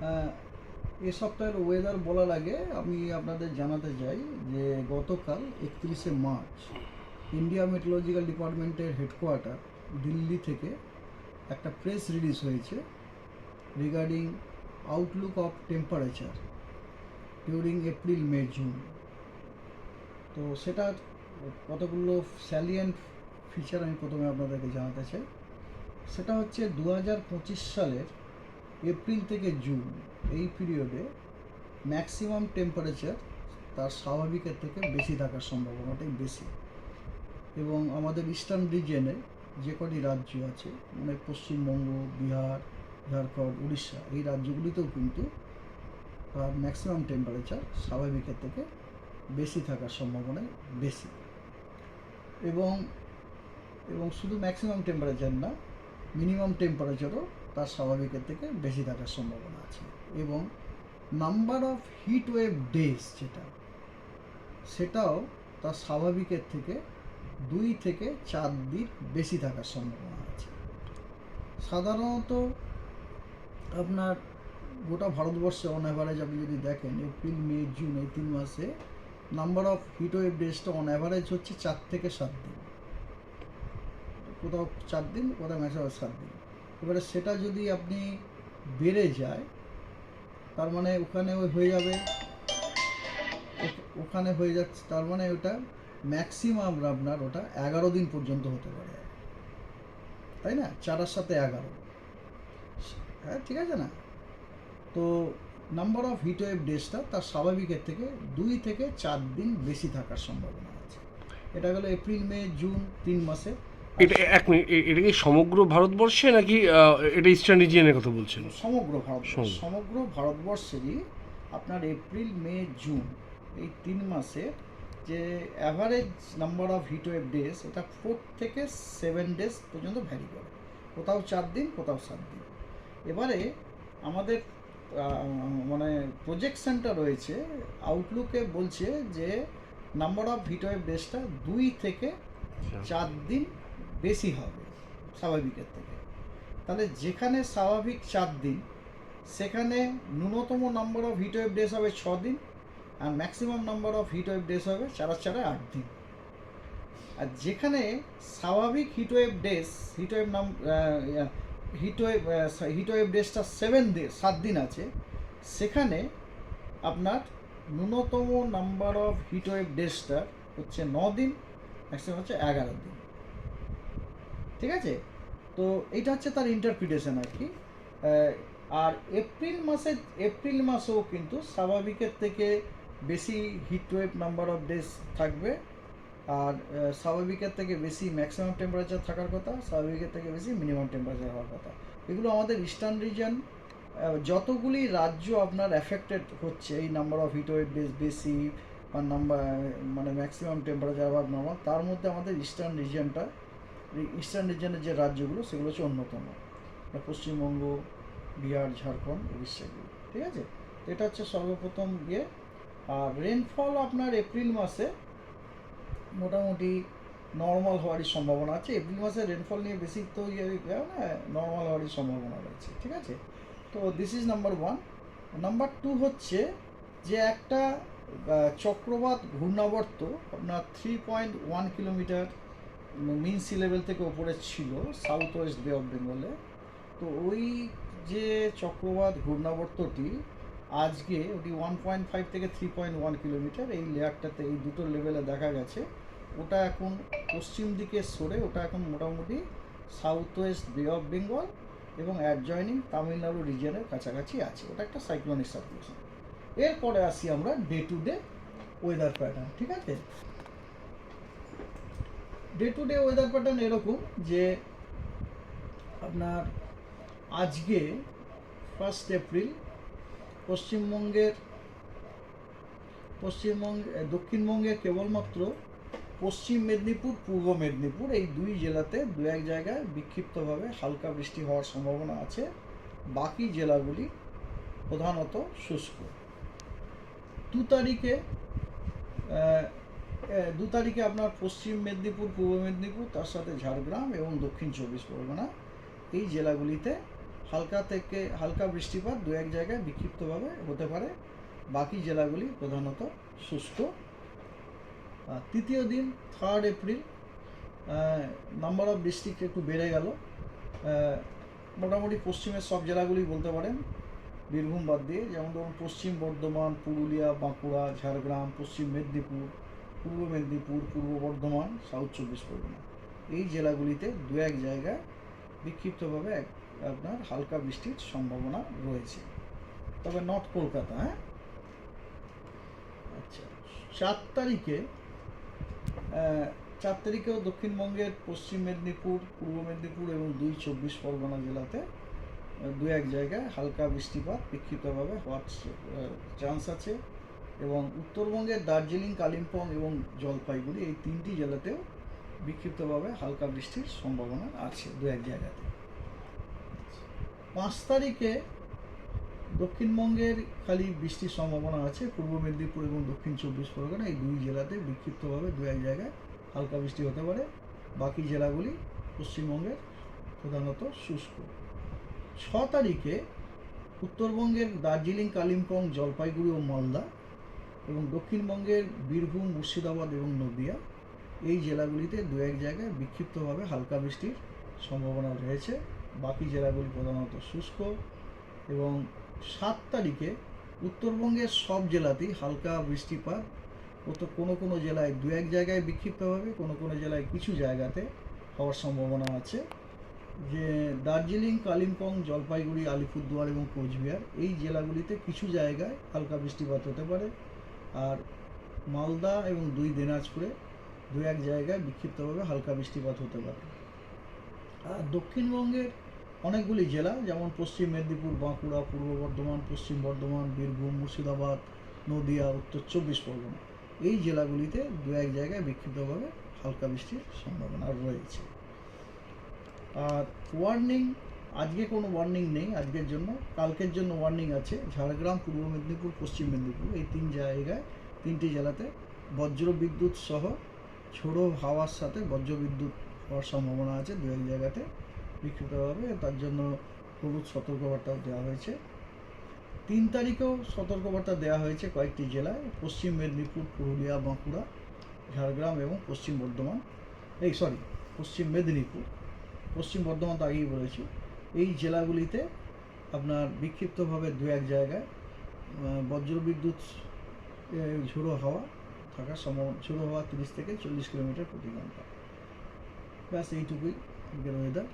এ সপ্তাহের ওয়েদার বলার আগে আমি আপনাদের জানাতে চাই যে গতকাল একত্রিশে মার্চ ইন্ডিয়া মেট্রোলজিক্যাল ডিপার্টমেন্টের হেডকোয়ার্টার দিল্লি থেকে একটা প্রেস রিলিজ হয়েছে regarding outlook of temperature during April May June তো সেটা কতগুলো স্যালিয়েন্ট ফিচার আমি প্রথমে আপনাদেরকে জানাতে চাই। সেটা হচ্ছে দু হাজার পঁচিশ সালের এপ্রিল থেকে জুন এই পিরিয়ডে ম্যাক্সিমাম টেম্পারেচার তার স্বাভাবিকের থেকে বেশি থাকার সম্ভাবনাটাই বেশি। এবং আমাদের ইস্টার্ন রিজিয়নে যে কটি রাজ্য আছে মানে পশ্চিমবঙ্গ, বিহার, ঝাড়খণ্ড, উড়িষ্যা, এই রাজ্যগুলিতেও কিন্তু তার ম্যাক্সিমাম টেম্পারেচার স্বাভাবিকের থেকে বেশি থাকার সম্ভাবনা বেশি। এবং এবং শুধু ম্যাক্সিমাম টেম্পারেচার না মিনিমাম টেম্পারেচারও তার স্বাভাবিকের থেকে বেশি থাকার সম্ভাবনা আছে। এবং number of heat wave days যেটা, সেটাও তার স্বাভাবিকের থেকে দুই থেকে চার দিন বেশি থাকার সম্ভাবনা আছে। সাধারণত আপনার গোটা ভারতবর্ষে অন অ্যাভারেজ আপনি যদি দেখেন, এপ্রিল, মে, জুন এই তিন মাসে নাম্বার অফ হিট ওয়েভ ডেজটা অন অ্যাভারেজ হচ্ছে চার থেকে সাত দিন। কোথাও চার দিন, কোথাও ম্যাক্সিমাম সাত দিন। এবারে সেটা যদি আপনি বেড়ে যায়, তার মানে ওখানে ওই হয়ে যাবে, ওখানে হয়ে যাচ্ছে, তার মানে ওটা ম্যাক্সিমাম আপনার ওটা এগারো দিন পর্যন্ত হতে পারে। তাই না? চারার সাথে এগারো। হ্যাঁ ঠিক আছে না? তো নাম্বার অফ হিট ওয়েভ ডেজটা তার স্বাভাবিকের থেকে দুই থেকে চার দিন বেশি থাকার সম্ভাবনা আছে। এটা গেলো এপ্রিল মে জুন তিন মাসে। এটা এক মিনিট এটা কি সমগ্র ভারতবর্ষে নাকি এটা ইস্টার্ন রিজিয়নের কথা বলছেন? সমগ্র ভারত সমগ্র। সমগ্র ভারতবর্ষেরই আপনার এপ্রিল মে জুন এই তিন মাসে যে average number of heat wave days এটা ফোর থেকে সেভেন ডেজ পর্যন্ত ভ্যারি করে। কোথাও চার দিন কোথাও সাত দিন। এবারে আমাদের মানে প্রজেকশনটা রয়েছে আউটলুকে বলছে যে নাম্বার অফ হিট ওয়েভ ডেজটা দুই থেকে চার দিন বেশি হবে স্বাভাবিকের থেকে। তাহলে যেখানে স্বাভাবিক চার দিন, সেখানে ন্যূনতম number of heat wave days হবে ছ দিন আর maximum number of heat wave days হবে চারা চারা আট দিন। আর যেখানে স্বাভাবিক heat wave days heat wave নাম হিট ওয়েভ হিট ওয়েভ ডেজটা সেভেন দিন সাত দিন আছে, সেখানে আপনার ন্যূনতম নাম্বার অফ হিট ওয়েভ ডেজটা হচ্ছে ন দিন ম্যাক্সিমাম হচ্ছে এগারো দিন। ঠিক আছে? তো এটা হচ্ছে তার ইন্টারপ্রিটেশন আর কি। আর এপ্রিল মাসে, এপ্রিল মাসেও কিন্তু স্বাভাবিকের থেকে বেশি হিটওয়েভ নাম্বার অফ ডেজ থাকবে। আর স্বাভাবিকের থেকে বেশি ম্যাক্সিমাম টেম্পারেচার থাকার কথা, স্বাভাবিকের থেকে বেশি মিনিমাম টেম্পারেচার হওয়ার কথা। এগুলো আমাদের ইস্টার্ন রিজন যতগুলি রাজ্য আপনার অ্যাফেক্টেড হচ্ছে, এই number of heat wave days বেশি বা নাম্বার মানে ম্যাক্সিমাম টেম্পারেচার আবার নর্মাল তার মধ্যে আমাদের ইস্টার্ন রিজনটা ইস্টার্ন রিজনের যে রাজ্যগুলো, সেগুলো হচ্ছে অন্যতম। মানে পশ্চিমবঙ্গ, বিহার, ঝাড়খণ্ড উড়িষ্যাগুলো ঠিক আছে? এটা হচ্ছে সর্বপ্রথম ইয়ে। আর রেনফল আপনার এপ্রিল মাসে মোটামুটি নর্মাল হওয়ারই সম্ভাবনা আছে। এপ্রিল মাসে রেনফল নিয়ে বেশি তো ইয়ে না নর্মাল হওয়ারই সম্ভাবনা রয়েছে। ঠিক আছে? তো this is number one number two হচ্ছে যে একটা চক্রবাত ঘূর্ণাবর্ত আপনার three point one kilometre mean sea level থেকে ওপরে ছিল সাউথ ওয়েস্ট বে অফ বেঙ্গলে তো ওই যে চক্রবাত ঘূর্ণাবর্তটি, আজকে ওটি ওয়ান পয়েন্ট ফাইভ থেকে থ্রি পয়েন্ট ওয়ান কিলোমিটার, এই লেয়ারটাতে এই দুটো লেভেলে দেখা গেছে। ওটা এখন পশ্চিম দিকে সরে, ওটা এখন মোটামুটি south west Bay of Bengal এবং অ্যাডজয়নিং তামিলনাড়ু রিজিয়নের কাছাকাছি আছে। ওটা একটা সাইক্লোনিক সার্কুলেশন এরপরে আসি আমরা day to day weather pattern ঠিক আছে? Day to day weather pattern এরকম যে আপনার আজকে ফার্স্ট এপ্রিল পশ্চিমবঙ্গের, পশ্চিমবঙ্গ দক্ষিণবঙ্গের কেবলমাত্র পশ্চিম মেদিনীপুর, পূর্ব মেদিনীপুর, এই দুই জেলাতে দু এক জায়গায় বিক্ষিপ্তভাবে হালকা বৃষ্টি হওয়ার সম্ভাবনা আছে। বাকি জেলাগুলি প্রধানত শুষ্ক। দু তারিখে দু তারিখে আপনার পশ্চিম মেদিনীপুর, পূর্ব মেদিনীপুর, তার সাথে ঝাড়গ্রাম এবং দক্ষিণ চব্বিশ পরগনা। এই জেলাগুলিতে হালকা থেকে হালকা বৃষ্টিপাত দু এক জায়গায় বিক্ষিপ্তভাবে হতে পারে। বাকি জেলাগুলি প্রধানত শুষ্ক। তৃতীয় দিন third April number of district একটু বেড়ে গেল। মোটামুটি পশ্চিমের সব জেলাগুলি বলতে পারেন। বীরভূম বাদ দিয়ে যেমন ধরুন পশ্চিম বর্ধমান, পুরুলিয়া, বাঁকুড়া, ঝাড়গ্রাম, পশ্চিম মেদিনীপুর পূর্ব মেদিনীপুর, পূর্ব বর্ধমান সাউথ চব্বিশ পরগনা। এই জেলাগুলিতে দু এক জায়গায় বিক্ষিপ্তভাবে এক- আপনার হালকা বৃষ্টির সম্ভাবনা রয়েছে। তবে নট কলকাতা হ্যাঁ? আচ্ছা চার তারিখে চার তারিখেও দক্ষিণবঙ্গের পশ্চিম মেদিনীপুর, পূর্ব মেদিনীপুর এবং দুই চব্বিশ পরগনা জেলাতে দু এক জায়গায় হালকা বৃষ্টিপাত বিক্ষিপ্তভাবে হওয়ার চান্স আছে। এবং উত্তরবঙ্গের দার্জিলিং, কালিম্পং এবং জলপাইগুড়ি এই তিনটি জেলাতেও বিক্ষিপ্তভাবে হালকা বৃষ্টির সম্ভাবনা আছে দু এক জায়গাতে। পাঁচ তারিখে দক্ষিণবঙ্গের খালি বৃষ্টির সম্ভাবনা আছে, পূর্ব মেদিনীপুর এবং দক্ষিণ চব্বিশ পরগনা এই দুই জেলাতে বিক্ষিপ্তভাবে দু এক জায়গায় হালকা বৃষ্টি হতে পারে। বাকি জেলাগুলি পশ্চিমবঙ্গের প্রধানত শুষ্ক। ছ তারিখে উত্তরবঙ্গের দার্জিলিং, কালিম্পং, জলপাইগুড়ি ও মালদা এবং দক্ষিণবঙ্গের বীরভূম, মুর্শিদাবাদ এবং নদিয়া এই জেলাগুলিতে দু এক জায়গায় বিক্ষিপ্তভাবে হালকা বৃষ্টির সম্ভাবনা রয়েছে। বাকি জেলাগুলি প্রধানত শুষ্ক এবং সাত তারিখে উত্তরবঙ্গের সব জেলাতেই হালকা বৃষ্টিপাত। কত কোনো কোনো জেলায় দু এক জায়গায় বিক্ষিপ্তভাবে, কোনো কোনো জেলায় কিছু জায়গাতে হওয়ার সম্ভাবনা আছে। যে দার্জিলিং, কালিম্পং, জলপাইগুড়ি, আলিপুরদুয়ার এবং কোচবিহার এই জেলাগুলিতে কিছু জায়গায় হালকা বৃষ্টিপাত হতে পারে। আর মালদা এবং দুই দিনাজপুরে দু এক জায়গায় বিক্ষিপ্তভাবে হালকা বৃষ্টিপাত হতে পারে। আর দক্ষিণবঙ্গের অনেকগুলি জেলা, যেমন পশ্চিম মেদিনীপুর, বাঁকুড়া, পূর্ব বর্ধমান, পশ্চিম বর্ধমান, বীরভূম, মুর্শিদাবাদ, নদিয়া, উত্তর চব্বিশ পরগনা। এই জেলাগুলিতে দু এক জায়গায় বিক্ষিপ্তভাবে হালকা বৃষ্টির সম্ভাবনা রয়েছে। আর ওয়ার্নিং আজকে কোনো ওয়ার্নিং নেই, আজকের জন্য। কালকের জন্য ওয়ার্নিং আছে। ঝাড়গ্রাম, পূর্ব মেদিনীপুর, পশ্চিম মেদিনীপুর, এই তিন জায়গায়, তিনটি জেলাতে বজ্র বিদ্যুৎ সহ ঝোড়ো হাওয়ার সাথে বজ্র বিদ্যুৎ হওয়ার সম্ভাবনা আছে দু এক জায়গাতে বিক্ষিপ্তভাবে। তার জন্য হলুদ সতর্কবার্তাও দেওয়া হয়েছে। তিন তারিখেও সতর্কবার্তা দেওয়া হয়েছে কয়েকটি জেলায়, পশ্চিম মেদিনীপুর, পুরুলিয়া, বাঁকুড়া, ঝাড়গ্রাম এবং পশ্চিম বর্ধমান। এই সরি পশ্চিম মেদিনীপুর। পশ্চিম বর্ধমান তো আগেই বলেছি। এই জেলাগুলিতে আপনার বিক্ষিপ্তভাবে দু এক জায়গায় বজ্র বজ্রবিদ্যুৎ ঝুড়ো ঝোড়ো হাওয়া থাকার সম্ভাবনা ঝোড়ো হাওয়া তিরিশ থেকে চল্লিশ কিলোমিটার প্রতি ঘণ্টা। ব্যাস, এইটুকুই আজকের ওয়েদার